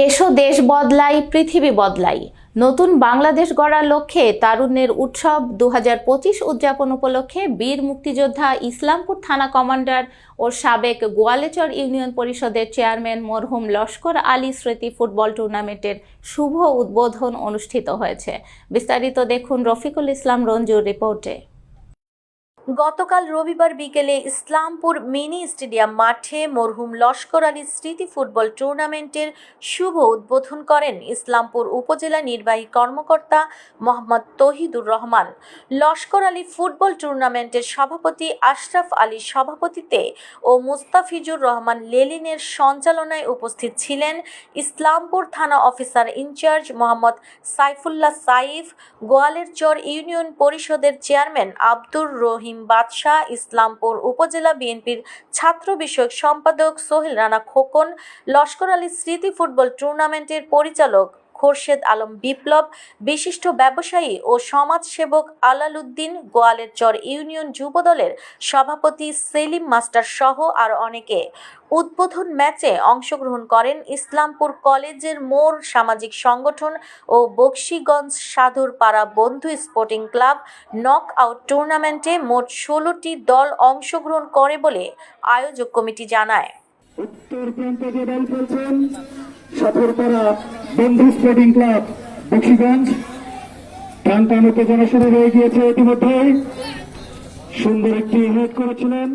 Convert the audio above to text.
এসো দেশ বদলাই, পৃথিবী বদলাই। নতুন বাংলাদেশ গড়ার লক্ষ্যে তারুণ্যের উৎসব দু হাজার পঁচিশ উদযাপন উপলক্ষে বীর মুক্তিযোদ্ধা ইসলামপুর থানা কমান্ডার ও সাবেক গোয়ালেচর ইউনিয়ন পরিষদের চেয়ারম্যান মরহুম লস্কর আলী স্মৃতি ফুটবল টুর্নামেন্টের শুভ উদ্বোধন অনুষ্ঠিত হয়েছে। বিস্তারিত দেখুন রফিকুল ইসলাম রঞ্জুর রিপোর্টে। গতকাল রবিবার বিকেলে ইসলামপুর মিনি স্টেডিয়াম মাঠে মরহুম লস্কর আলী স্মৃতি ফুটবল টুর্নামেন্টের শুভ উদ্বোধন করেন ইসলামপুর উপজেলা নির্বাহী কর্মকর্তা মোহাম্মদ তহিদুর রহমান। লস্কর আলী ফুটবল টুর্নামেন্টের সভাপতি আশরাফ আলীর সভাপতিতে ও মুস্তাফিজুর রহমান লেলিনের সঞ্চালনায় উপস্থিত ছিলেন ইসলামপুর থানা officer in charge Mohammad Saifullah Saif Goalerchar union পরিষদের চেয়ারম্যান আব্দুর রহিম বাদশাহ ইসলামপুর উপজেলা বিএনপির ছাত্র বিষয়ক সম্পাদক সোহেল রানা খোকন, লস্কর আলী স্মৃতি ফুটবল টুর্নামেন্টের পরিচালক খোরশেদ আলম বিপ্লব, বিশিষ্ট ব্যবসায়ী ও সমাজসেবক আলালউদ্দিন গোয়ালেরচর ইউনিয়ন যুবদলের সভাপতি সেলিম মাস্টার সহ আর অনেকে। উদ্বোধন ম্যাচে অংশগ্রহণ করেন ইসলামপুর কলেজের মোর সামাজিক সংগঠন ও বক্সিগঞ্জ সাধুর পাড়া বন্ধু স্পোর্টিং ক্লাব নক আউট টুর্নামেন্টে মোট ষোলোটি দল অংশগ্রহণ করে বলে আয়োজক কমিটি জানায়। উত্তর যে দল খেলছেন সাথরপাড়া বন্ধু স্পোর্টিং ক্লাব, বক্সিগঞ্জ। টান টান উত্তেজনা শুরু হয়ে গিয়েছে ইতিমধ্যেই। সুন্দর একটি হেড করেছিলেন